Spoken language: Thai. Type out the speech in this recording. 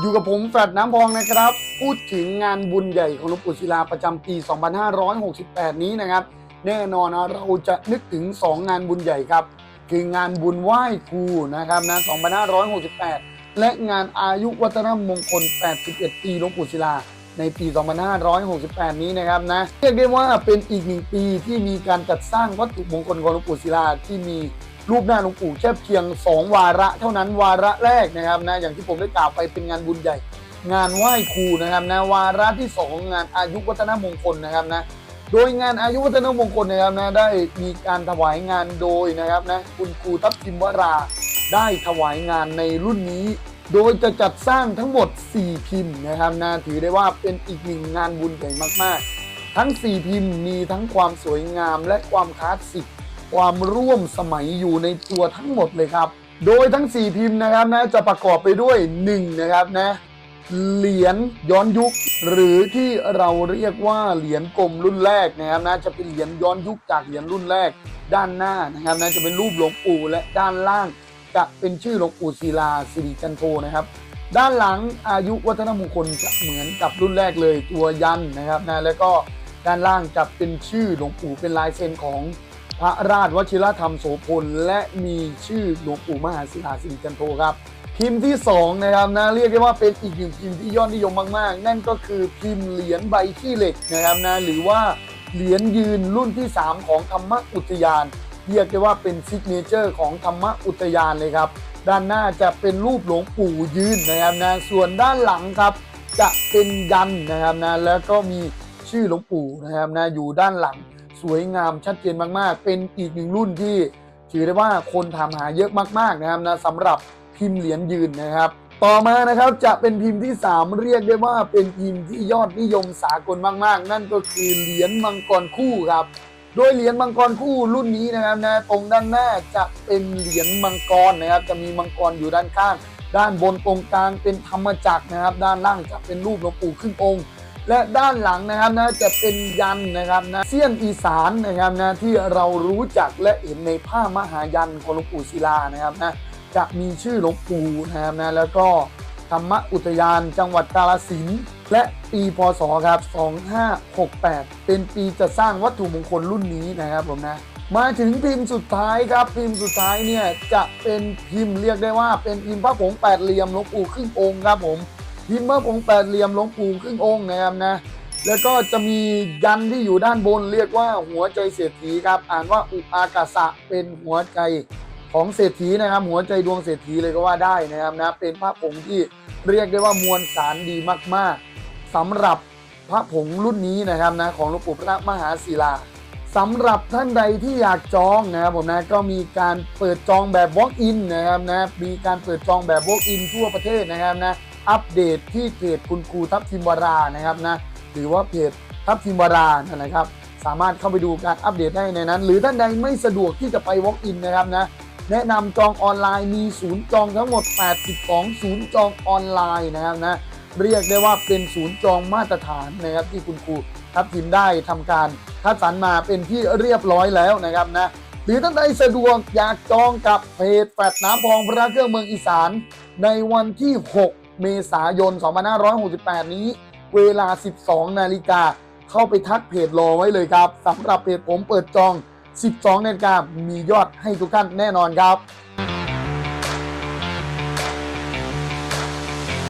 อยู่กับผมแฟดน้ำพองนะครับ พูดถึงงานบุญใหญ่ของหลวงปู่ศิลาประจำปี 2568 นี้นะครับ แน่นอนนะเราจะนึกถึง 2 งานบุญใหญ่ครับ คืองานบุญไหว้ครูนะครับนะ 2568 และงานอายุวัฒนมงคล 81 ปีหลวงปู่ศิลาในปี 2568 นี้นะครับนะเรียกได้ว่าเป็นอีกหนึ่งปีที่มีการจัดสร้างวัตถุมงคลของหลวงปู่ศิลาที่มี รูปหน้าหลวงปู่แค่เพียง 2 วาระ เท่านั้นวาระแรกนะครับนะอย่างที่ผมได้กล่าวไปเป็นงานบุญใหญ่ งานไหว้ครูนะครับนะวาระที่ 2 งานอายุวัฒนมงคลนะครับนะโดยงานอายุวัฒนมงคลนะครับนะได้มีการถวายงานโดยนะครับนะคุณครูทัพทิมวรา ได้ถวายงานในรุ่นนี้ โดยจะจัดสร้างทั้งหมด 4 พิมพ์นะครับนะถือได้ว่าเป็นอีกหนึ่งงานบุญใหญ่มากๆ ทั้ง 4 พิมพ์มีทั้งความสวยงามและความคลาสสิก ความร่วมสมัยอยู่ในตัวทั้งหมดเลยครับ โดยทั้ง 4 พิมพ์นะครับนะจะประกอบไปด้วย1นะครับนะเหรียญย้อนยุค หรือที่เราเรียกว่าเหรียญกลมรุ่นแรกนะครับนะจะเป็นเหรียญย้อนยุคจากเหรียญรุ่นแรก ด้านหน้านะครับนะจะเป็นรูปหลวงปู่และด้านล่าง จะเป็นชื่อหลวงปู่ศิลาสิริจันโทนะครับ ด้านหลังอายุวัฒนมงคลจะเหมือนกับรุ่นแรกเลยตัวยันนะครับนะแล้วก็ด้านล่างจะเป็นชื่อหลวงปู่เป็นลายเซ็นของ พระราชวชิรธรรมโสพล และมีชื่อหลวงปู่มหาศิลาสิริจันโทครับ พิมพ์ที่ 2 นะครับนะเรียกได้ว่าเป็นอีกหนึ่งพิมพ์ที่ยอดนิยมมาก ๆ นั่นก็คือพิมพ์เหรียญใบขี้เหล็กนะครับนะหรือว่าเหรียญยืนรุ่นที่ 3 ของธรรมอุทยาน เรียกได้ว่าเป็นซิกเนเจอร์ของธรรมอุทยานเลยครับ ด้านหน้าจะเป็นรูปหลวงปู่ยืนนะครับนะส่วนด้านหลังครับจะเป็นยันนะครับนะแล้วก็มีชื่อหลวงปู่นะครับนะอยู่ด้านหลัง สวยงามชัดเจนมากๆ เป็นอีกหนึ่งรุ่นที่ถือได้ว่าคนถามหาเยอะมากๆนะครับนะสำหรับพิมพ์เหรียญยืนนะครับ ต่อมานะครับจะเป็นพิมพ์ที่ 3 เรียกได้ว่าเป็นพิมพ์ที่ยอดนิยมสากลมากๆ นั่นก็คือเหรียญมังกรคู่ครับ โดยเหรียญมังกรคู่รุ่นนี้นะครับนะตรงด้านหน้าจะเป็นเหรียญมังกรนะครับ จะมีมังกรอยู่ด้านข้าง ด้านบนตรงกลางเป็นธรรมจักรนะครับ ด้านล่างจะเป็นรูปหลวงปู่ขึ้นองค์ และด้านหลังนะครับนะจะเป็นยันนะครับนะเสี้ยนอีสานนะครับนะที่เรารู้จักและเห็นในผ้ามหายันของหลวงปู่ศิลานะครับนะจะมีชื่อหลวงปู่นะครับนะแล้วก็ธรรมอุทยานจังหวัดกาฬสินและปีพศครับ2568 เป็นปีจะสร้างวัตถุมงคลรุ่นนี้นะครับผมนะมาถึงพิมพ์สุดท้ายครับพิมพ์สุดท้ายเนี่ยจะเป็นพิมพ์เรียกได้ว่าเป็นพิมพ์พระผงแปดเหลี่ยมหลวงปู่ครึ่งองค์ครับผม พิมพ์พระผงแปดเหลี่ยมหลวงปู่ครึ่งองค์นะครับนะ แล้วก็จะมียันที่อยู่ด้านบน เรียกว่าหัวใจเศรษฐีครับ อ่านว่าอุอากาสะเป็นหัวใจของเศรษฐีนะครับ หัวใจดวงเศรษฐีเลยก็ว่าได้นะครับนะ เป็นพระผงที่เรียกได้ว่ามวลสารดีมาก ๆสำหรับพระผงรุ่นนี้นะครับนะของหลวงปู่พระมหาศิลาสำหรับท่านใดที่อยากจองนะครับผมนะก็มีการเปิดจองแบบ walk in นะครับนะมีการเปิดจองแบบ walk in ทั่วประเทศนะครับนะ อัปเดตที่เพจคุณครูทัพทิมวรานะครับนะหรือว่าเพจทัพทิมวรานะครับ สามารถเข้าไปดูการอัปเดตได้ในนั้น หรือท่านใดไม่สะดวกที่จะไป walk in นะครับนะแนะนำจองออนไลน์มีศูนย์จองทั้งหมด 82 ศูนย์จองออนไลน์นะครับนะเรียกได้ว่าเป็นศูนย์จองมาตรฐานนะครับที่คุณครูทัพทีมได้ทำการคัดสรรมาเป็นที่เรียบร้อยแล้วนะครับนะหรือท่านใดสะดวกอยากจองกับเพจแฟดน้ำพองพระเครื่องเมืองอีสานในวันที่ 6 เมษายน 2568 นี้ เวลา 12 นาฬิกา เข้าไปทักเพจรอไว้เลยครับสำหรับเพจผมเปิดจอง 12 นาฬิกามียอดให้ทุกท่านแน่นอนครับ